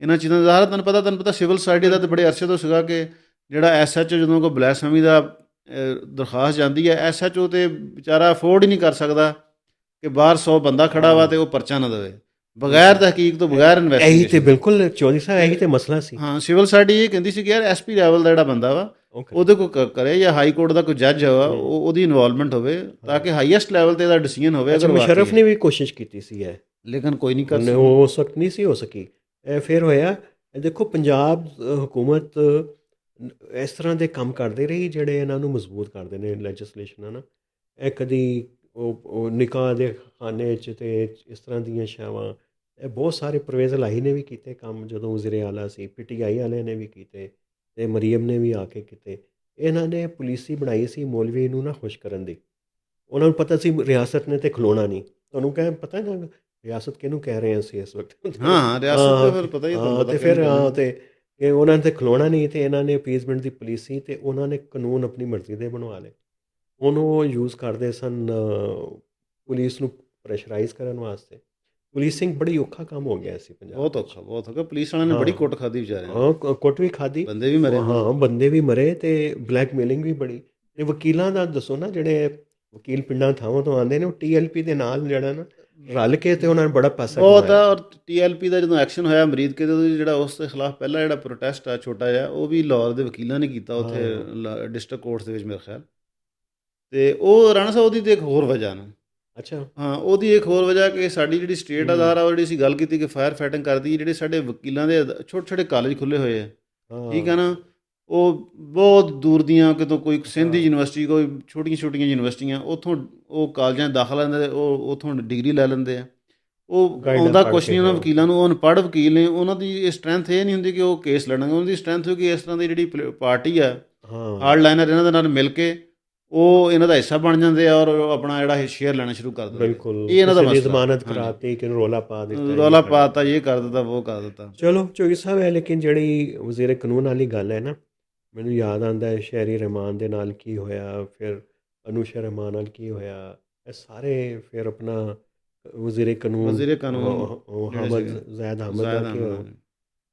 ਇਹਨਾਂ ਚੀਜ਼ਾਂ ਦਾ ਜ਼ਾਹਰ ਤੁਹਾਨੂੰ ਪਤਾ ਤੁਹਾਨੂੰ ਪਤਾ ਸਿਵਲ ਸੋਸਾਇਟੀ ਦਾ ਤੇ ਬੜੇ ਅਰਸੇ ਤੋਂ ਸੀਗਾ ਕਿ ਜਿਹੜਾ ਐਸਐਚਓ ਜਦੋਂ ਕੋਈ ਬਲੈਸਫੇਮੀ ਦਾ ਦਰਖਾਸਤ ਜਾਂਦੀ ਹੈ ਐਸਐਚਓ ਤੇ ਵਿਚਾਰਾ ਅਫੋਰਡ ਹੀ ਨਹੀਂ ਕਰ ਸਕਦਾ ਕਿ ਬਾਹਰ 100 ਬੰਦਾ ਖੜਾ ਵਾ ਤੇ ਉਹ ਪਰਚਾ ਨਾ ਦੇਵੇ। ਬਗੈਰ ਤਹਿਕੀਕ ਤੋਂ ਬਗੈਰ ਇਹੀ ਤੇ ਇਨਵੈਸਟੀਗੇਸ਼ਨ ਬਿਲਕੁਲ ਚੌਧਰੀ ਸਾਹਿਬ ਇਹੀ ਤੇ ਮਸਲਾ ਸੀ। ਹਾਂ ਸਿਵਲ ਸੋਸਾਇਟੀ ਇਹ ਕਹਿੰਦੀ ਸੀ ਕਿ ਯਾਰ ਐਸਪੀ ਲੈਵਲ ਦਾ ਜਿਹੜਾ ਬੰਦਾ ਵਾ. ਉਹਦੇ ਕੋ ਕਰੇ ਜਾਂ ਹਾਈ ਕੋਰਟ ਦਾ ਕੋਈ ਜੱਜ ਹੋਵੇ ਉਹ ਉਹਦੀ ਇਨਵੋਲਵਮੈਂਟ ਹੋਵੇ ਤਾਂ ਕਿ ਹਾਈਐਸਟ ਲੈਵਲ ਤੇ ਇਹਦਾ ਡਿਸੀਜਨ ਹੋਵੇ ਅਗਰ ਮੁਸ਼ਰਫ ਨੇ ਵੀ ਕੋਸ਼ਿਸ਼ ਕੀਤੀ ਸੀ ਇਹ। ਲੇਕਿਨ ਕੋਈ ਨਹੀਂ ਕਰ ਸਕਦਾ ਉਹ ਉਸ ਵਕਤ ਨਹੀਂ ਸੀ ਹੋ ਸਕੀ। ਇਹ ਫਿਰ ਹੋਇਆ ਦੇਖੋ ਪੰਜਾਬ ਹਕੂਮਤ ਇਸ ਤਰ੍ਹਾਂ ਦੇ ਕੰਮ ਕਰਦੇ ਰਹੀ ਜਿਹੜੇ ਇਹਨਾਂ ਨੂੰ ਮਜ਼ਬੂਤ ਕਰਦੇ ਨੇ ਲੈਜਿਸਲੇਸ਼ਨ ਨਾ ਇਹ ਕਦੀ ਉਹ ਨਿਕਾਹ ਦੇ ਖਾਨੇ 'ਚ ਤੇ ਇਸ ਤਰ੍ਹਾਂ ਦੀਆਂ ਛਾਵਾਂ। ਇਹ ਬਹੁਤ ਸਾਰੇ ਪਰਵੇਜ਼ ਲਾਹੀ ਨੇ ਵੀ ਕੀਤੇ ਕੰਮ ਜਦੋਂ ਵਜ਼ੀਰ ਆਲਾ ਸੀ ਪੀਟੀਆਈ ਵਾਲਿਆਂ ਨੇ ਵੀ ਕੀਤੇ ਤੇ ਮਰੀਮ ਨੇ ਵੀ ਆ ਕੇ ਕੀਤੇ। ਇਹਨਾਂ ਨੇ ਪੁਲਿਸੀ ਬਣਾਈ ਸੀ ਮੌਲਵੀ ਨੂੰ ਨਾ ਖੁਸ਼ ਕਰਨ ਦੀ। ਉਹਨਾਂ ਨੂੰ ਪਤਾ ਸੀ ਰਿਆਸਤ ਨੇ ਤੇ ਖਲੋਣਾ ਨਹੀਂ। ਤੁਹਾਨੂੰ ਕਹਿ ਪਤਾ ਨਾ ਰਿਆਸਤ ਕਿਹਨੂੰ ਕਹਿ ਰਹੇ ਹਾਂ ਅਸੀਂ ਇਸ ਵਕਤ? ਹਾਂ ਰਿਆਸਤ ਦਾ ਫਿਰ ਪਤਾ ਹੀ ਤੁਹਾਨੂੰ ਤੇ ਫਿਰ ਤੇ ਕਿ ਉਹਨਾਂ ਨੇ ਤੇ ਖਲੋਣਾ ਨਹੀਂ ਤੇ ਇਹਨਾਂ ਨੇ ਅਪੀਸਮੈਂਟ ਦੀ ਪੁਲਿਸ ਤੇ ਉਹਨਾਂ ਨੇ ਕਾਨੂੰਨ ਆਪਣੀ ਮਰਜ਼ੀ ਦੇ ਬਣਵਾ ਲਏ। ਉਹਨੂੰ ਯੂਜ਼ ਕਰਦੇ ਸਨ ਪੁਲਿਸ ਨੂੰ ਪ੍ਰੈਸ਼ਰਾਈਜ਼ ਕਰਨ ਵਾਸਤੇ ਪੁਲਿਸਿੰਗ ਬੜੀ ਔਖਾ ਕੰਮ ਹੋ ਗਿਆ ਸੀ ਪੰਜਾਬ ਬਹੁਤ। ਔਖਾ ਬਹੁਤ ਔਖਾ ਪੁਲਿਸ ਵਾਲਿਆਂ ਨੇ ਬੜੀ। ਕੁੱਟ ਖਾਦੀ ਵਿਚਾਰਿਆਂ ਨੇ। ਹਾਂ ਕੁੱਟ ਵੀ ਖਾਦੀ ਬੰਦੇ ਵੀ ਮਰੇ ਹਾਂ ਬੰਦੇ ਵੀ ਮਰੇ ਤੇ ਬਲੈਕਮੇਲਿੰਗ ਵੀ ਬੜੀ ਤੇ ਵਕੀਲਾਂ ਦਾ ਦੱਸੋ ਨਾ ਜਿਹੜੇ ਵਕੀਲ ਪਿੰਡਾਂ ਥਾਵਾਂ ਤੋਂ ਆਉਂਦੇ ਨੇ ਉਹ ਟੀਐਲਪੀ ਦੇ ਨਾਲ ਜਿਹੜਾ ਨਾ ਰਲ ਕੇ ਤੇ ਉਹਨਾਂ ਨੇ ਬੜਾ ਪੈਸਾ ਬਹੁਤ ਆ। ਔਰ ਟੀਐਲਪੀ ਦਾ ਜਦੋਂ ਐਕਸ਼ਨ ਹੋਇਆ ਅਮਰੀਦ ਕੇ ਦੇ ਜਿਹੜਾ ਉਸ ਦੇ ਖਿਲਾਫ ਪਹਿਲਾ ਜਿਹੜਾ ਪ੍ਰੋਟੈਸਟ ਆ ਛੋਟਾ ਜਿਹਾ ਉਹ ਵੀ ਲਾਹੌਰ ਦੇ ਵਕੀਲਾਂ ਨੇ ਕੀਤਾ ਉੱਥੇ ਡਿਸਟ੍ਰਿਕਟ ਕੋਰਟ ਦੇ ਵਿੱਚ ਮੇਰੇ ਖਿਆਲ ਤੇ ਉਹ ਰਾਣਾ ਸਾਹਿਬ ਉਹਦੀ ਤੇ ਇੱਕ ਹੋਰ ਵਜ੍ਹਾ ਨਾ ਅੱਛਾ। ਹਾਂ ਉਹਦੀ ਇੱਕ ਹੋਰ ਵਜ੍ਹਾ ਕਿ ਸਾਡੀ ਜਿਹੜੀ ਸਟੇਟ। ਅਦਾਰਾ ਉਹ ਜਿਹੜੀ ਸੀ ਗੱਲ ਕੀਤੀ ਕਿ ਫਾਇਰ ਫਾਈਟਿੰਗ ਕਰਦੀ ਜਿਹੜੇ ਸਾਡੇ ਵਕੀਲਾਂ ਦੇ ਛੋਟੇ ਛੋਟੇ ਕਾਲਜ ਖੁੱਲੇ ਹੋਏ ਆ। ਠੀਕ ਹੈ ਨਾ? ਉਹ ਬਹੁਤ ਦੂਰ ਦੀਆਂ ਕਿਤੋਂ ਕੋਈ ਸਿੰਧ ਯੂਨੀਵਰਸਿਟੀ ਕੋਈ ਛੋਟੀਆਂ ਛੋਟੀਆਂ ਯੂਨੀਵਰਸਿਟੀਆਂ ਉੱਥੋਂ ਉਹ ਕਾਲਜਾਂ ਦਾਖਲਾ ਲੈਂਦੇ ਉਹ ਉੱਥੋਂ ਡਿਗਰੀ ਲੈ ਲੈਂਦੇ ਆ। ਉਹ ਆਉਂਦਾ ਕੁਛ ਨਹੀਂ ਉਹਨਾਂ। ਵਕੀਲਾਂ ਨੂੰ ਉਹ ਅਨਪੜ੍ਹ ਵਕੀਲ ਨੇ ਉਹਨਾਂ ਦੀ ਸਟਰੈਂਥ ਇਹ ਨਹੀਂ ਹੁੰਦੀ ਕਿ ਉਹ ਕੇਸ ਲੜਨਗੇ ਉਹਨਾਂ ਦੀ ਸਟਰੈਂਥ ਹੋ ਕਿ ਇਸ ਤਰ੍ਹਾਂ ਦੀ ਜਿਹੜੀ ਪਾਰਟੀ ਆ ਹਾਰਡ ਲਾਈਨਰ ਇਹਨਾਂ ਦੇ ਨਾਲ ਮਿਲ ਕੇ ਉਹ ਇਹਨਾਂ ਦਾ ਹਿੱਸਾ ਬਣ ਜਾਂਦੇ ਆ ਔਰ ਆਪਣਾ ਜਿਹੜਾ ਸ਼ੇਅਰ ਲੈਣਾ ਸ਼ੁਰੂ ਕਰ ਦਿੰਦੇ। ਬਿਲਕੁਲ ਇਹ ਇਹਨਾਂ ਦਾ ਮਸਲਾ। ਜ਼ਮਾਨਤ। ਕਰਾਤੀ ਕਿ ਰੋਲਾ ਪਾ ਦਿੱਤਾ ਰੌਲਾ ਪਾਤਾ ਇਹ ਕਰ ਦਿੱਤਾ ਉਹ ਕਰ ਦਿੱਤਾ ਚਲੋ ਚੋਈ ਸਾਹਿਬ ਹੈ ਲੇਕਿਨ ਜਿਹੜੀ ਵਜ਼ੀਰ ਕਾਨੂੰਨ ਵਾਲੀ ਗੱਲ ਹੈ ਨਾ ਮੈਨੂੰ ਯਾਦ ਆਂਦਾ ਹੈ ਸ਼ਹਿਰੀ ਰਹਿਮਾਨ ਦੇ ਨਾਲ ਕੀ ਹੋਇਆ ਫਿਰ ਅਨੁਸ਼ਾ ਰਹਿਮਾਨ ਨਾਲ ਕੀ ਹੋਇਆ ਇਹ ਸਾਰੇ ਫਿਰ ਆਪਣਾ ਵਜ਼ੀਰ ਕਾਨੂੰਨ ਵਜ਼ੀਰ ਕਾਨੂੰਨ ਹਮਦ। ਜ਼ੈਦ ਅਹਿਮਦ ਜ਼ਾਇਦ ਦਾ ਕੀ ਹੋਇਆ।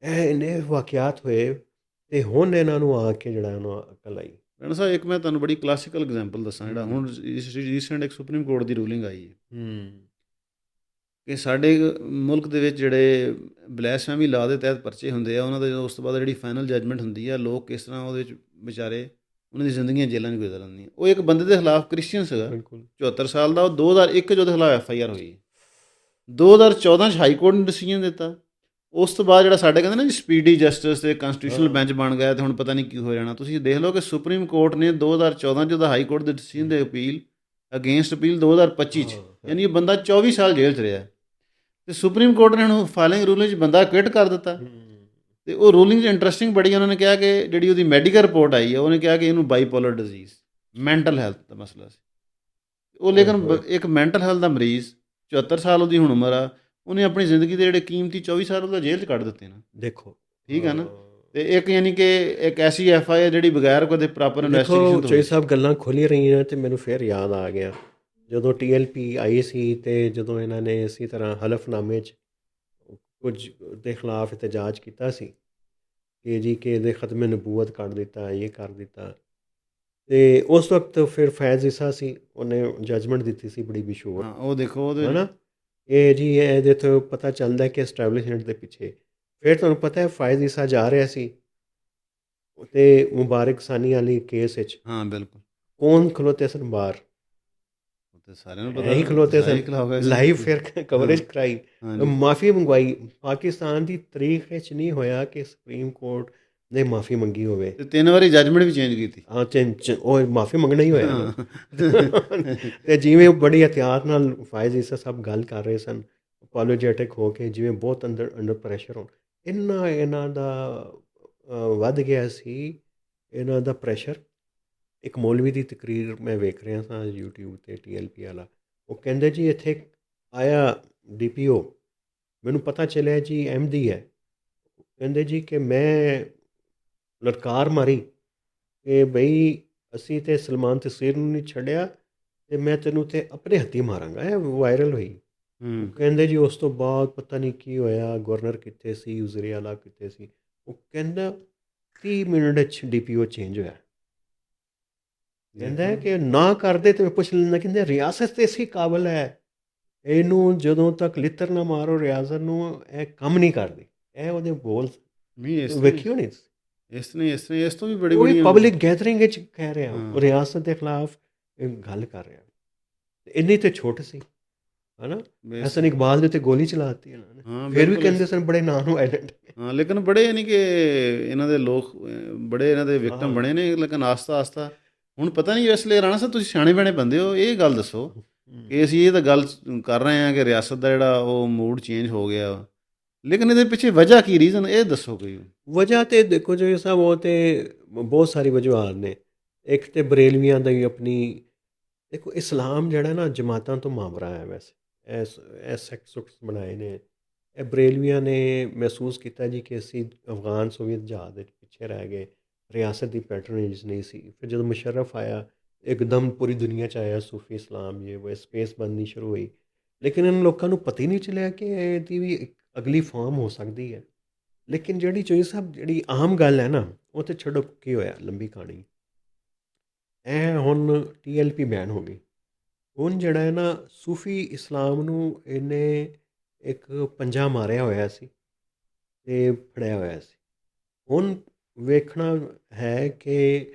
ਇਹ ਇੰਨੇ ਵਾਕਿਆਤ ਹੋਏ ਤੇ ਹੁਣ ਇਹਨਾਂ ਨੂੰ ਆ ਕੇ ਜਿਹੜਾ ਉਹਨੂੰ ਅਕਲ ਆਈ ਰਣ ਸਾਹਿਬ ਇੱਕ ਮੈਂ ਤੁਹਾਨੂੰ ਬੜੀ ਕਲਾਸੀਕਲ ਐਗਜ਼ਾਮਪਲ ਦੱਸਾਂ ਜਿਹੜਾ ਹੁਣ ਰੀਸੈਂਟ ਇੱਕ ਸੁਪਰੀਮ ਕੋਰਟ ਦੀ ਰੂਲਿੰਗ ਆਈ ਹੈ। ਹੂੰ। ਕਿ ਸਾਡੇ ਮੁਲਕ ਦੇ ਵਿੱਚ ਜਿਹੜੇ ਬਲੈਸਫੈਮੀ ਲਾ ਦੇ ਤਹਿਤ ਪਰਚੇ ਹੁੰਦੇ ਆ ਉਹਨਾਂ ਦੇ ਉਸ ਤੋਂ ਬਾਅਦ ਜਿਹੜੀ ਫਾਈਨਲ ਜੱਜਮੈਂਟ ਹੁੰਦੀ ਆ ਲੋਕ ਕਿਸ ਤਰ੍ਹਾਂ ਉਹਦੇ ਵਿੱਚ ਵਿਚਾਰੇ ਉਹਨਾਂ ਦੀ ਜ਼ਿੰਦਗੀਆਂ ਜੇਲ੍ਹਾਂ 'ਚ ਗੁਜ਼ਰ ਜਾਂਦੀਆਂ ਉਹ ਇੱਕ ਬੰਦੇ ਦੇ ਖਿਲਾਫ ਕ੍ਰਿਸਚੀਅਨ ਸੀਗਾ ਬਿਲਕੁਲ। 74 ਸਾਲ ਦਾ ਉਹ 2001 ਚ ਉਹਦੇ ਖਿਲਾਫ ਐਫ ਆਈ ਆਰ ਹੋਈ 2014 ਚ ਹਾਈ ਕੋਰਟ ਨੇ ਡਿਸੀਜਨ ਦਿੱਤਾ। ਉਸ ਤੋਂ ਬਾਅਦ ਜਿਹੜਾ ਸਾਡੇ ਕਹਿੰਦੇ ਨਾ ਜੀ ਸਪੀਡੀ ਜਸਟਿਸ ਤੇ ਕਨਸਟੀਟਿਊਸ਼ਨਲ। ਬੈਂਚ ਬਣ ਗਿਆ ਤੇ ਹੁਣ ਪਤਾ ਨਹੀਂ ਕੀ ਹੋ ਜਾਣਾ ਤੁਸੀਂ ਦੇਖ ਲਓ ਕਿ ਸੁਪਰੀਮ ਕੋਰਟ ਨੇ 2014 ਚ ਉਹਦਾ ਹਾਈ ਕੋਰਟ ਦੇ ਡਿਸੀਜਨ ਦੇ ਅਪੀਲ ਅਗੇਂਸਟ ਅਪੀਲ 2025 ਚ। ਯਾਨੀ ਇਹ ਬੰਦਾ 24 ਸਾਲ ਜੇਲ੍ਹ ਚ ਰਿਹਾ ਤੇ ਸੁਪਰੀਮ ਕੋਰਟ ਨੇ ਹੁਣ ਫਾਈਲਿੰਗ ਰੂਲਿੰਗ ਚ ਬੰਦਾ ਕੁਇਟ ਕਰ ਦਿੱਤਾ। ਤੇ ਉਹ ਰੂਲਿੰਗ ਇੰਟਰਸਟਿੰਗ ਬੜੀ ਉਹਨਾਂ ਨੇ ਕਿਹਾ ਕਿ ਜਿਹੜੀ ਉਹਦੀ ਮੈਡੀਕਲ ਰਿਪੋਰਟ ਆਈ ਹੈ ਉਹਨੇ ਕਿਹਾ ਕਿ ਇਹਨੂੰ ਬਾਈਪੋਲਰ ਡਿਜ਼ੀਜ਼ ਮੈਂਟਲ ਹੈਲਥ ਦਾ ਮਸਲਾ ਸੀ ਉਹ ਲੇਕਿਨ। ਇੱਕ ਮੈਂਟਲ ਹੈਲਥ ਦਾ ਮਰੀਜ਼ 74 ਸਾਲ ਉਹਦੀ ਹੁਣ ਉਮਰ ਆ ਉਹਨੇ ਆਪਣੀ ਜ਼ਿੰਦਗੀ ਦੇ ਜਿਹੜੇ ਕੀਮਤੀ 24 ਸਾਲ ਉਹਦਾ ਜੇਲ੍ਹ 'ਚ ਕੱਢ ਦਿੱਤੇ ਨਾ। ਦੇਖੋ। ਠੀਕ ਹੈ ਨਾ? ਤੇ ਇੱਕ ਯਾਨੀ ਕਿ ਇੱਕ ਐਸੀ ਐਫ ਆਈ ਜਿਹੜੀ ਬਗੈਰ ਕੋਈ ਪ੍ਰੋਪਰ ਦੇਖੋ ਇਨਵੈਸਟੀਗੇਸ਼ਨ ਚੋਈ ਸਾਹਿਬ ਗੱਲਾਂ ਖੋਲੀ ਰਹੀਆਂ ਤੇ ਮੈਨੂੰ ਫਿਰ ਯਾਦ ਆ ਗਿਆ। ਜਦੋਂ ਟੀਐਲਪੀ ਆਈ ਸੀ ਤੇ ਜਦੋਂ ਇਹਨਾਂ ਨੇ ਇਸੇ ਤਰ੍ਹਾਂ ਹਲਫਨਾਮੇ 'ਚ ਕੁਝ ਦੇ ਖਿਲਾਫ ਇਤਜਾਜ ਕੀਤਾ ਸੀ ਕਿ ਜੀ ਕਿ ਇਹਦੇ ਖਤਮ ਨਬੂਵਤ ਕਰ ਦਿੱਤਾ ਇਹ ਕਰ ਦਿੱਤਾ। ਤੇ ਉਸ ਵਕਤ ਫਿਰ ਫੈਜ਼ ਇਸਾ ਸੀ ਉਹਨੇ ਜਜਮੈਂਟ ਦਿੱਤੀ ਸੀ ਬੜੀ ਮਸ਼ਹੂਰ ਹਾਂ ਉਹ ਦੇਖੋ ਉਹਦੇ ਹੈ ਨਾ ਇਹ ਜੀ ਇਹ ਇਹਦੇ ਤੋਂ ਪਤਾ ਚੱਲਦਾ ਕਿ ਐਸਟੈਬਲਿਸ਼ਮੈਂਟ ਦੇ ਪਿੱਛੇ। ਫਿਰ ਤੁਹਾਨੂੰ ਪਤਾ ਹੈ ਫਾਇਜ਼ ਇਸਾ ਜਾ ਰਿਹਾ ਸੀ ਤੇ ਮੁਬਾਰਕ ਸਾਨੀ ਵਾਲੀ ਕੇਸ ਵਿੱਚ। ਹਾਂ ਬਿਲਕੁਲ। ਕੌਣ ਖਲੋਤੇ ਸਨ? ਬਾਹਰ। ਤੇ ਸਾਰਿਆਂ ਨੂੰ ਪਤਾ ਇਹੀ ਖਲੋਤੇ ਸਨ। ਹੀ ਹੈ। ਲਾਈਵ ਫਿਰ ਕਵਰੇਜ ਕਰਾਈ। ਮਾਫੀ ਮੰਗਵਾਈ। ਪਾਕਿਸਤਾਨ ਦੀ ਤਾਰੀਖ ਵਿੱਚ ਨਹੀਂ ਹੋਇਆ ਕਿ ਸੁਪਰੀਮ ਕੋਰਟ ਨੇ ਮਾਫੀ ਮੰਗੀ ਹੋਵੇ। ਤੇ ਤਿੰਨ ਵਾਰੀ ਜੱਜਮੈਂਟ ਵੀ ਚੇਂਜ ਕੀਤੀ। ਹਾਂ ਚਿੰ- ਚਿੰ- ਉਹ ਮਾਫੀ ਮੰਗਣਾ ਹੀ ਹੋਇਆ। ਤੇ ਜਿਵੇਂ ਉਹ ਬੜੀ ਇhtiyat ਨਾਲ ਫਾਇਜ਼ ਇਸਾ ਸਭ ਗੱਲ ਕਰ ਰਹੇ ਸਨ ਅਪੋਲੋਜੈਟਿਕ ਹੋ ਕੇ ਜਿਵੇਂ ਬਹੁਤ ਅੰਦਰ ਅੰਡਰ ਪ੍ਰੈਸ਼ਰ ਹੋਣ। ਇੰਨਾ ਇਹਨਾਂ ਦਾ ਵੱਧ ਗਿਆ ਸੀ ਇਹਨਾਂ ਦਾ ਪ੍ਰੈਸ਼ਰ ਇੱਕ ਮੌਲਵੀ ਦੀ ਤਕਰੀਰ ਮੈਂ ਵੇਖ ਰਿਹਾ ਸਾਂ YouTube ਤੇ TLP ਵਾਲਾ। ਉਹ ਕਹਿੰਦੇ ਜੀ ਇੱਥੇ ਆਇਆ DPO ਮੈਨੂੰ ਪਤਾ ਚੱਲਿਆ ਜੀ MD ਹੈ। ਕਹਿੰਦੇ ਜੀ ਕਿ ਮੈਂ ਲਲਕਾਰ ਮਾਰੀ ਕਿ ਬਈ ਅਸੀਂ ਤੇ ਸਲਮਾਨ ਤਸੀਰ ਨੂੰ ਨਹੀਂ ਛੱਡਿਆ ਤੇ ਮੈਂ ਤੈਨੂੰ ਤੇ ਆਪਣੇ ਹੱਥੀ ਮਾਰਾਂਗਾ। ਇਹ ਵਾਇਰਲ ਹੋਈ। ਹੂੰ। ਕਹਿੰਦੇ ਜੀ ਉਸ ਤੋਂ ਬਾਅਦ ਪਤਾ ਨਹੀਂ ਕੀ ਹੋਇਆ ਗਵਰਨਰ ਕਿੱਥੇ ਸੀ ਉਜ਼ਰੇ ਵਾਲਾ ਕਿੱਥੇ ਸੀ। ਉਹ ਕਹਿੰਦਾ 30 ਮਿੰਟ ਵਿੱਚ ਡੀਪੀਓ ਚੇਂਜ ਹੋਇਆ। ਕਹਿੰਦਾ ਕਿ ਨਾ ਕਰਦੇ ਤੇ ਮੈਂ ਪੁੱਛ ਲੈਂਦਾ ਕਹਿੰਦੇ ਰਿਆਸਤ ਤੇ ਇਸੀ ਕਾਬਲ ਹੈ। ਇਹਨੂੰ ਜਦੋਂ ਤੱਕ ਲਿੱਤਰ ਨਾ ਮਾਰੋ ਰਿਆਸਤ ਨੂੰ ਇਹ ਕੰਮ ਨਹੀਂ ਕਰਦੀ। ਇਹ ਉਹਦੇ ਬੋਲ ਨਹੀਂ ਇਸ ਵੇਖਿਓ ਨਹੀਂ? ਇਸ ਹੀ- ਇਸ ਹੀ, ਇਸ ਤੋਂ ਵੀ ਬੜੀ ਬੜੀ ਪਬਲਿਕ ਗੈਦਰਿੰਗ ਵਿੱਚ ਕਹਿ ਰਿਹਾ। ਉਹ ਰਿਆਸਤ ਦੇ ਖਿਲਾਫ ਗੱਲ ਕਰ ਰਿਹਾ ਤੇ ਇੰਨੀ ਤੇ ਛੋਟ ਸੀ ਹਨਾ ਹਸਨ ਇਕਬਾਲ ਦੇ ਉੱਤੇ ਗੋਲੀ ਚਲਾਤੀ ਇਹਨਾਂ ਨੇ ਫਿਰ ਵੀ ਕਹਿੰਦੇ ਸਨ ਬੜੇ ਨਾਂ ਨੂੰ ਆਇਡੈਂਟ ਹਾਂ ਲੇਕਿਨ ਬੜੇ ਯਾਨੀ ਕਿ ਇਹਨਾਂ ਦੇ ਲੋਕ ਬੜੇ ਇਹਨਾਂ ਦੇ। ਵਿਕਟਮ ਬਣੇ ਨੇ ਲੇਕਿਨ ਆਸਤਾ ਆਸਤਾ ਹੁਣ ਪਤਾ ਨਹੀਂ ਇਸ ਲਈ ਰਾਣਾ ਸਾਹਿਬ ਤੁਸੀਂ ਸਿਆਣੇ ਬਣੇ ਬੰਦੇ ਹੋ ਇਹ ਗੱਲ ਦੱਸੋ ਕਿ ਅਸੀਂ ਇਹ ਤਾਂ ਗੱਲ ਕਰ ਰਹੇ ਹਾਂ ਕਿ ਰਿਆਸਤ ਦਾ ਜਿਹੜਾ ਉਹ ਮੂਡ ਚੇਂਜ ਹੋ ਗਿਆ। ਲੇਕਿਨ ਇਹਦੇ ਪਿੱਛੇ ਵਜ੍ਹਾ ਕੀ ਰੀਜ਼ਨ ਇਹ ਦੱਸੋ ਕੋਈ। ਵਜ੍ਹਾ ਤੇ ਦੇਖੋ ਜੀ ਸਾਹਿਬ ਉਹ ਤੇ ਬਹੁਤ ਸਾਰੀ ਵਜੂਹਾਂ ਨੇ। ਇੱਕ ਤੇ ਬਰੇਲਵੀਆਂ ਦਾ ਹੀ ਆਪਣੀ, ਦੇਖੋ ਇਸਲਾਮ ਜਿਹੜਾ ਨਾ ਜਮਾਤਾਂ ਤੋਂ ਮਾਮਰਾ ਹੈ ਵੈਸੇ। ਐਸ ਐਸ ਸੈਕਟਸ ਬਣਾਏ ਨੇ। ਇਹ ਬਰੇਲਵੀਆਂ ਨੇ ਮਹਿਸੂਸ ਕੀਤਾ ਜੀ ਕਿ ਅਸੀਂ ਅਫਗਾਨ ਸੋਵੀਅਤ ਜਹਾਜ਼ ਦੇ ਪਿੱਛੇ ਰਹਿ ਗਏ। ਰਿਆਸਤ ਦੀ ਪੈਟਰਨੇਜ ਨਹੀਂ ਸੀ। ਫਿਰ ਜਦੋਂ ਮੁਸ਼ਰਫ ਆਇਆ, ਇੱਕਦਮ ਪੂਰੀ ਦੁਨੀਆ ਚ ਆਇਆ ਸੂਫੀ ਇਸਲਾਮ ਇਹ ਉਹ ਸਪੇਸ ਬਣਨੀ ਸ਼ੁਰੂ ਹੋਈ। ਲੇਕਿਨ ਇਹਨਾਂ ਲੋਕਾਂ ਨੂੰ ਪਤਾ ਹੀ ਨਹੀਂ ਚੱਲਿਆ ਕਿ ਇਹਦੀ ਵੀ ਅਗਲੀ ਫਾਰਮ ਹੋ ਸਕਦੀ ਹੈ। ਲੇਕਿਨ ਜਿਹੜੀ ਚੋਈ ਸਾਹਿਬ, ਜਿਹੜੀ ਆਮ ਗੱਲ ਹੈ ਨਾ, ਉਹ ਤੇ ਛੱਡੋ ਕੀ ਹੋਇਆ, ਲੰਬੀ ਕਹਾਣੀ। ਇਹ ਹੁਣ ਟੀਐਲਪੀ ਬੈਨ ਹੋ ਗਈ। ਹੁਣ ਜਿਹੜਾ ਹੈ ਨਾ, ਸੂਫੀ ਇਸਲਾਮ ਨੂੰ ਇਹਨੇ ਇੱਕ ਪੰਜਾ ਮਾਰਿਆ ਹੋਇਆ ਸੀ ਤੇ ਫੜਿਆ ਹੋਇਆ ਸੀ। ਹੁਣ ਵੇਖਣਾ ਹੈ ਕਿ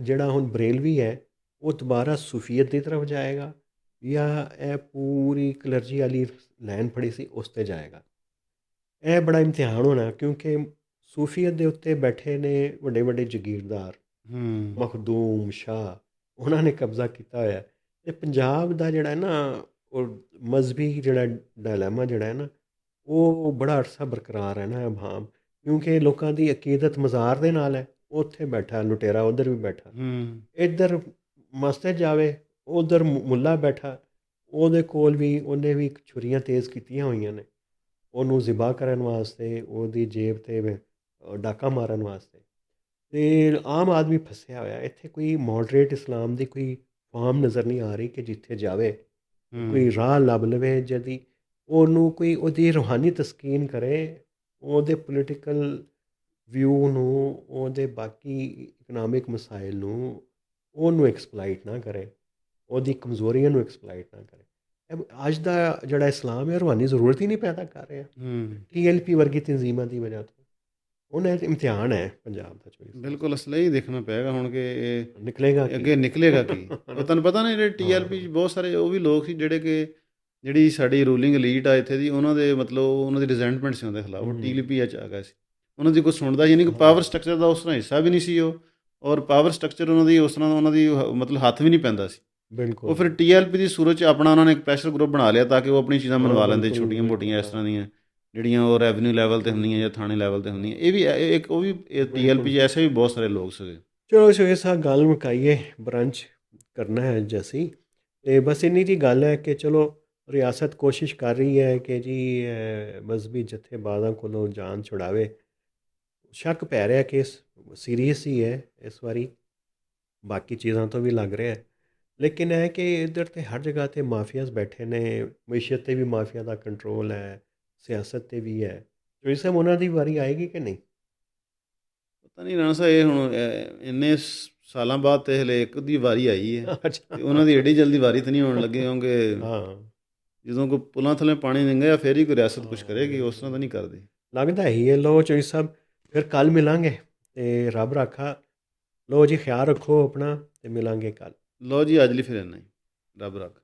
ਜਿਹੜਾ ਹੁਣ ਬਰੇਲਵੀ ਹੈ, ਉਹ ਦੁਬਾਰਾ ਸੂਫੀਅਤ ਦੀ ਤਰਫ ਜਾਏਗਾ ਜਾਂ ਇਹ ਪੂਰੀ ਕਲਰਜੀ ਵਾਲੀ ਲਾਈਨ ਫੜੀ ਸੀ, ਉਸ ਤੇ ਜਾਏਗਾ। ਇਹ ਬੜਾ ਇਮਤਿਹਾਨ ਹੋਣਾ ਕਿਉਂਕਿ ਸੂਫੀਅਤ ਦੇ ਉੱਤੇ ਬੈਠੇ ਨੇ ਵੱਡੇ ਵੱਡੇ ਜਗੀਰਦਾਰ ਹੂੰ। ਮਖਦੂਮ ਸ਼ਾਹ ਉਹਨਾਂ ਨੇ ਕਬਜ਼ਾ ਕੀਤਾ ਹੋਇਆ ਤੇ ਪੰਜਾਬ ਦਾ ਜਿਹੜਾ ਹੈ ਨਾ ਉਹ ਮਜ਼ਹਬੀ ਜਿਹੜਾ ਡਾਇਲੇਮਾ ਜਿਹੜਾ ਹੈ ਨਾ ਉਹ ਬੜਾ ਅਰਸਾ ਬਰਕਰਾਰ ਰਹਿਣਾ ਹੈ ਭਾਮ ਕਿਉਂਕਿ ਲੋਕਾਂ ਦੀ ਅਕੀਦਤ ਮਜ਼ਾਰ ਦੇ ਨਾਲ ਹੈ ਉੱਥੇ ਬੈਠਾ ਲੁਟੇਰਾ ਉਧਰ ਵੀ ਬੈਠਾ। ਹੂੰ। ਇੱਧਰ ਮਸਜਿਦ ਜਾਵੇ ਉਧਰ ਮੁੱਲਾ ਬੈਠਾ ਉਹਦੇ ਕੋਲ ਵੀ ਉਹਨੇ ਵੀ ਛੁਰੀਆਂ ਤੇਜ਼ ਕੀਤੀਆਂ ਹੋਈਆਂ ਨੇ। ਉਹਨੂੰ ਜ਼ਿਬਾ ਕਰਨ ਵਾਸਤੇ ਉਹਦੀ ਜੇਬ ਤੇ ਡਾਕਾ ਮਾਰਨ ਵਾਸਤੇ। ਤੇ ਆਮ ਆਦਮੀ ਫਸਿਆ ਹੋਇਆ। ਇੱਥੇ ਕੋਈ ਮੋਡਰੇਟ ਇਸਲਾਮ ਦੀ ਕੋਈ ਫਾਰਮ ਨਜ਼ਰ ਨਹੀਂ ਆ ਰਹੀ ਕਿ ਜਿੱਥੇ ਜਾਵੇ। ਕੋਈ ਰਾਹ ਲੱਭ ਲਵੇ ਜਦੀ ਉਹਨੂੰ ਕੋਈ ਉਹਦੀ ਰੂਹਾਨੀ ਤਸਕੀਨ ਕਰੇ ਉਹਦੇ ਪੋਲੀਟੀਕਲ ਵਿਊ ਨੂੰ ਉਹਦੇ ਬਾਕੀ ਇਕਨੋਮਿਕ ਮਸਾਇਲ ਨੂੰ ਉਹਨੂੰ ਐਕਸਪਲਾਈਟ ਨਾ ਕਰੇ। ਉਹਦੀ ਕਮਜ਼ੋਰੀਆਂ ਨੂੰ ਐਕਸਪਲਾਈਟ ਨਾ ਕਰੇ। ਅੱਜ ਦਾ ਜਿਹੜਾ ਇਸਲਾਮ ਹੈ ਰੂਹਾਨੀ ਜ਼ਰੂਰਤ ਹੀ ਨਹੀਂ ਪੈਦਾ ਕਰ ਰਿਹਾ। ਹੂੰ। ਟੀਐਲਪੀ ਵਰਗੀ ਤਨਜ਼ੀਮਾਂ ਦੀ ਵਜ੍ਹਾ ਤੋਂ। ਉਹਨਾਂ ਦਾ ਇਮਤਿਹਾਨ ਹੈ ਪੰਜਾਬ ਦਾ ਚੋਇਸ। ਬਿਲਕੁਲ ਅਸਲੇ ਹੀ ਦੇਖਣਾ ਪਏਗਾ ਹੁਣ ਕਿ ਇਹ ਨਿਕਲੇਗਾ ਕੀ? ਅੱਗੇ ਨਿਕਲੇਗਾ ਕੀ? ਤੁਹਾਨੂੰ ਪਤਾ ਨਾ ਜਿਹੜੇ ਟੀਆਰਪੀ ਬਹੁਤ ਸਾਰੇ ਉਹ ਵੀ ਲੋਕ ਸੀ ਜਿਹੜੇ ਕਿ ਜਿਹੜੀ ਸਾਡੀ ਰੂਲਿੰਗ ਐਲੀਟ ਆ ਇੱਥੇ ਦੀ ਉਹਨਾਂ ਦੇ ਮਤਲਬ ਉਹਨਾਂ ਦੀ ਰਿਜ਼ੈਂਟਮੈਂਟ ਸੀ ਉਹਦੇ ਖਿਲਾਫ। ਉਹ। ਟੀਐਲਪੀ ਚ ਆ ਗਏ ਸੀ। ਉਹਨਾਂ ਦੀ ਕੋਈ ਸੁਣਦਾ ਹੀ ਨਹੀਂ ਕਿ ਪਾਵਰ ਸਟਰਕਚਰ ਦਾ ਉਸ ਤਰ੍ਹਾਂ ਹਿੱਸਾ ਵੀ ਨਹੀਂ ਸੀ ਉਹ। ਔਰ ਪਾਵਰ ਸਟਰਕਚਰ ਉਹਨਾਂ ਦੀ ਉਸ ਤਰ੍ਹਾਂ ਉਹਨਾਂ ਦੀ ਮਤਲਬ ਹੱਥ ਵੀ ਨਹੀਂ ਪੈਂਦਾ ਸੀ। ਬਿਲਕੁਲ। ਉਹ ਫਿਰ ਟੀਐਲਪੀ ਦੀ ਸੂਰਤ ਚ ਆਪਣਾ ਉਹਨਾਂ ਨੇ ਇੱਕ ਪ੍ਰੈਸ਼ਰ ਗਰੁੱਪ ਬਣਾ ਲਿਆ ਤਾਂ ਕਿ ਉਹ ਆਪਣੀ ਚੀਜ਼ਾਂ ਮਨਵਾ ਲੈਂਦੇ ਛੋਟੀਆਂ ਮੋਟੀਆਂ ਇਸ। ਤਰ੍ਹਾਂ ਦੀਆਂ ਜਿਹੜੀਆਂ ਉਹ ਰੈਵਨਿਊ ਲੈਵਲ ਤੇ ਹੁੰਦੀਆਂ ਜਾਂ ਥਾਣੇ ਲੈਵਲ ਤੇ ਹੁੰਦੀਆਂ। ਇਹ ਵੀ ਇੱਕ ਉਹ ਵੀ ਟੀਐਲਪੀ ਐਸੇ ਵੀ ਬਹੁਤ ਸਾਰੇ ਲੋਕ ਸੀਗੇ। ਚਲੋ ਸੋ ਇਸ ਗੱਲ ਮੁਕਾਈਏ ਬ੍ਰਾਂਚ ਕਰਨਾ ਹੈ ਜੈਸੀ। ਤੇ ਬਸ ਇੰਨੀ ਜੀ ਗੱਲ ਹੈ ਕਿ ਚਲੋ ਰਿਆਸਤ ਕੋਸ਼ਿਸ਼ ਕਰ ਰਹੀ ਹੈ ਕਿ ਜੀ ਅਹ, ਮਜ਼ਹਬੀ ਜਥੇਬਾਜ਼ਾਂ ਕੋਲੋਂ ਜਾਨ ਛੁਡਾਵੇ। ਸ਼ੱਕ ਪੈ ਰਿਹਾ ਕਿ ਸੀਰੀਅਸ ਹੀ ਹੈ ਇਸ ਵਾਰੀ। ਬਾਕੀ ਚੀਜ਼ਾਂ ਤੋਂ ਵੀ ਲੱਗ ਰਿਹਾ ਹੈ। ਲੇਕਿਨ ਇਹ ਕਿ ਇੱਧਰ ਤੇ ਹਰ ਜਗ੍ਹਾ ਤੇ ਮਾਫੀਆਸ ਬੈਠੇ ਨੇ ਮਈਸ਼ਤ ਤੇ ਵੀ ਮਾਫੀਆ ਦਾ ਕੰਟਰੋਲ ਹੈ ਸਿਆਸਤ ਤੇ ਵੀ ਹੈ। ਜੋ ਇਸ ਉਹਨਾਂ ਦੀ ਵਾਰੀ ਆਏਗੀ ਕਿ ਨਹੀਂ? ਪਤਾ ਨਹੀਂ ਰਾਣਾ ਸਾਹਿਬ ਇਹ ਹੁਣ ਇੰਨੇ ਸਾਲਾਂ ਬਾਅਦ ਤੇ ਹਲੇ ਇੱਕ ਦੀ ਵਾਰੀ ਆਈ ਹੈ। ਤੇ ਉਹਨਾਂ ਦੀ ਏਡੀ ਜਲਦੀ ਵਾਰੀ ਤਾਂ ਨਹੀਂ ਹੋਣ ਲੱਗੇ ਕਿਉਂਕਿ ਹਾਂ। ਜਦੋਂ ਕੋਈ ਪੁਲਾਂ ਥੱਲੇ ਪਾਣੀ ਲੰਘਿਆ ਫੇਰ ਹੀ ਕੋਈ ਰਿਆਸਤ ਕੁਝ ਕਰੇਗੀ ਉਸ ਤਰ੍ਹਾਂ ਤਾਂ ਨਹੀਂ ਕਰਦੀ। ਲੱਗਦਾ ਹੀ ਹੈ ਲੋ ਚੋਈ ਸਾਹਿਬ ਫਿਰ ਕੱਲ ਮਿਲਾਂਗੇ ਤੇ ਰੱਬ ਰਾਖਾ ਲੋ ਜੀ ਖਿਆਲ ਰੱਖੋ ਆਪਣਾ ਤੇ ਮਿਲਾਂਗੇ ਕੱਲ ਲਓ ਜੀ ਅੱਜ ਲਈ ਫਿਰ ਇੰਨਾ ਹੀ। ਰੱਬ ਰੱਖ।